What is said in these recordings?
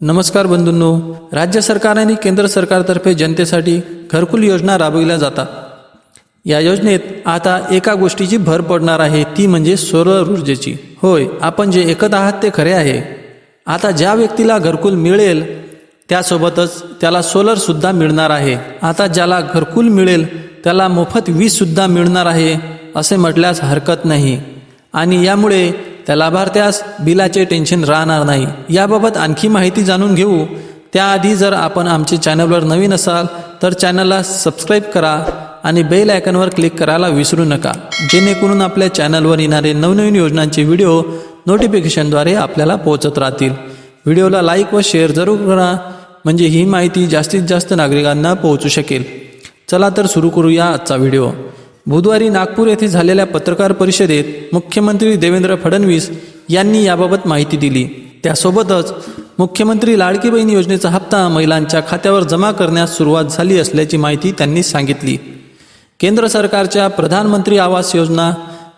नमस्कार बंधूंनो राज्य सरकार आणि केंद्र सरकारतर्फे जनतेसाठी घरकुल योजना राबविल्या जातात. या योजनेत आता एका गोष्टीची भर पडणार आहे ती म्हणजे सौर ऊर्जेची. होय आपण जे ऐकत आहात ते खरे आहे. आता ज्या व्यक्तीला घरकुल मिळेल त्यासोबतच त्याला सोलरसुद्धा मिळणार आहे. आता ज्याला घरकुल मिळेल त्याला मोफत वीजसुद्धा मिळणार आहे असे म्हटल्यास हरकत नाही. आणि यामुळे त्या लाभार्थ्यास बिलाचे टेन्शन राहणार नाही. याबाबत आणखी माहिती जाणून घेऊ. त्याआधी जर आपण आमचे चॅनलवर नवीन असाल तर चॅनलला सबस्क्राईब करा आणि बेल आयकनवर क्लिक करायला विसरू नका. जेणेकरून आपल्या चॅनलवर येणारे नवनवीन योजनांचे व्हिडिओ नोटिफिकेशनद्वारे आपल्याला पोहोचत राहतील. व्हिडिओला लाईक व शेअर जरूर करा म्हणजे ही माहिती जास्तीत जास्त नागरिकांना पोहोचू शकेल. चला तर सुरू करूया आजचा व्हिडिओ. बुधवारी नागपूर येथे झालेल्या पत्रकार परिषदेत मुख्यमंत्री देवेंद्र फडणवीस यांनी याबाबत माहिती दिली. त्यासोबतच मुख्यमंत्री लाडकी बहीण योजनेचा हप्ता महिलांच्या खात्यावर जमा करण्यास सुरुवात झाली असल्याची माहिती त्यांनी सांगितली. केंद्र सरकारच्या प्रधानमंत्री आवास योजना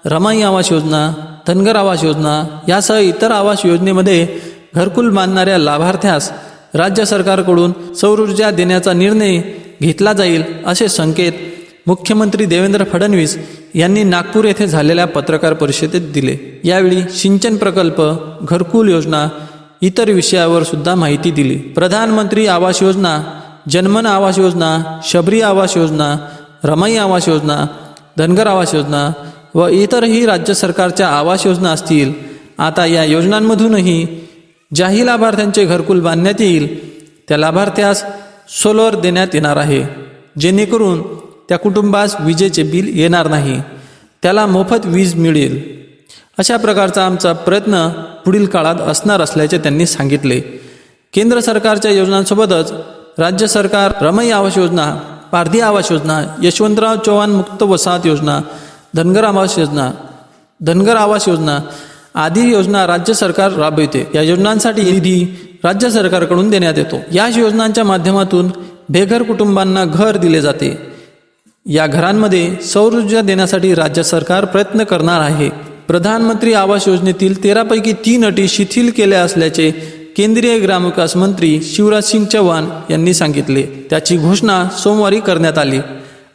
रमाई आवास योजना धनगर आवास योजना यासह इतर आवास योजनेमध्ये घरकुल बांधणाऱ्या लाभार्थ्यास राज्य सरकारकडून सौर ऊर्जा देण्याचा निर्णय घेतला जाईल असे संकेत मुख्यमंत्री देवेंद्र फडणवीस यांनी नागपूर येथे झालेल्या पत्रकार परिषदेत दिले. यावेळी सिंचन प्रकल्प घरकुल योजना इतर विषयावर सुद्धा माहिती दिली. प्रधानमंत्री आवास योजना जनमन आवास योजना शबरी आवास योजना रमाई आवास योजना धनगर आवास योजना व इतरही राज्य सरकारच्या आवास योजना असतील आता या योजनांमधूनही ज्याही लाभार्थ्यांचे घरकुल बांधण्यात येईल त्या लाभार्थ्यास सोलर देण्यात येणार आहे. जेणेकरून त्या कुटुंबास विजेचे बिल येणार नाही. त्याला मोफत वीज मिळेल. अशा प्रकारचा आमचा प्रयत्न पुढील काळात असणार असल्याचे त्यांनी सांगितले. केंद्र सरकारच्या योजनांसोबतच राज्य सरकार रमई आवास योजना पारधी आवास योजना यशवंतराव चव्हाण मुक्त वसाहत योजना धनगर आवास योजना धनगर आवास योजना आदी योजना राज्य सरकार राबविते. या योजनांसाठी निधी राज्य सरकारकडून देण्यात येतो. या योजनांच्या माध्यमातून बेघर कुटुंबांना घर दिले जाते. या घरांमध्ये सौर ऊर्जा देण्यासाठी राज्य सरकार प्रयत्न करणार आहे. प्रधानमंत्री आवास योजनेतील तेरापैकी तीन अटी शिथिल केल्या असल्याचे केंद्रीय ग्रामविकास मंत्री शिवराज सिंग चव्हाण यांनी सांगितले. त्याची घोषणा सोमवारी करण्यात आली.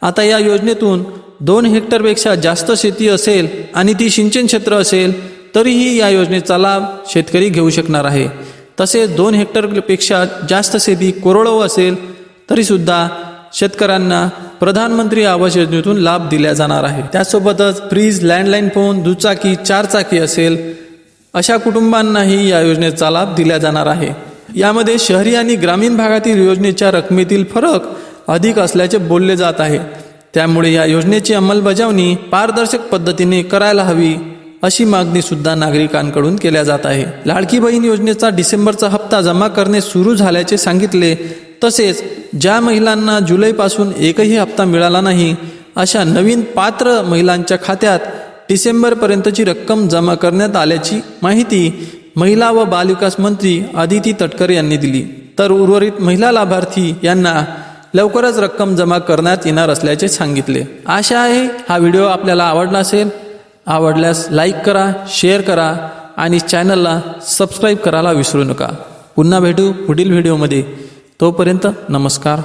आता या योजनेतून दोन हेक्टरपेक्षा जास्त शेती असेल आणि ती सिंचन क्षेत्र असेल तरीही या योजनेचा लाभ शेतकरी घेऊ शकणार आहे. तसेच दोन हेक्टरपेक्षा जास्त शेती कोरडवू असेल तरीसुद्धा शेतकऱ्यांना प्रधानमंत्री आवास योजनेतून लाभ दिला जाणार आहे. त्यासोबतच फ्रीज लँडलाईन फोन दुचाकी चारचाकी असेल अशा कुटुंबांनाही या योजनेचा लाभ दिला जाणार आहे. यामध्ये शहरी आणि ग्रामीण भागातील योजनेच्या रकमेतील फरक अधिक असल्याचे बोलले जात आहे. त्यामुळे या योजनेची अंमलबजावणी पारदर्शक पद्धतीने करायला हवी अशी मागणी सुद्धा नागरिकांकडून केल्या जात आहे. लाडकी बहीण योजनेचा डिसेंबरचा हप्ता जमा करणे सुरू झाल्याचे सांगितले तसेच ज्या महिलांना जुलैपासून एकही हप्ता मिळाला नाही अशा नवीन पात्र महिलांच्या खात्यात डिसेंबरपर्यंतची रक्कम जमा करण्यात आल्याची माहिती महिला व बालविकास मंत्री आदिती तटकरे यांनी दिली. तर उर्वरित महिला लाभार्थी यांना लवकरच रक्कम जमा करण्यात येणार असल्याचे सांगितले. आशा आहे हा व्हिडिओ आपल्याला आवडला असेल. आवडल्यास लाईक करा शेअर करा आणि चॅनलला सबस्क्राईब करायला विसरू नका. पुन्हा भेटू पुढील व्हिडिओमध्ये. तोपर्यंत नमस्कार.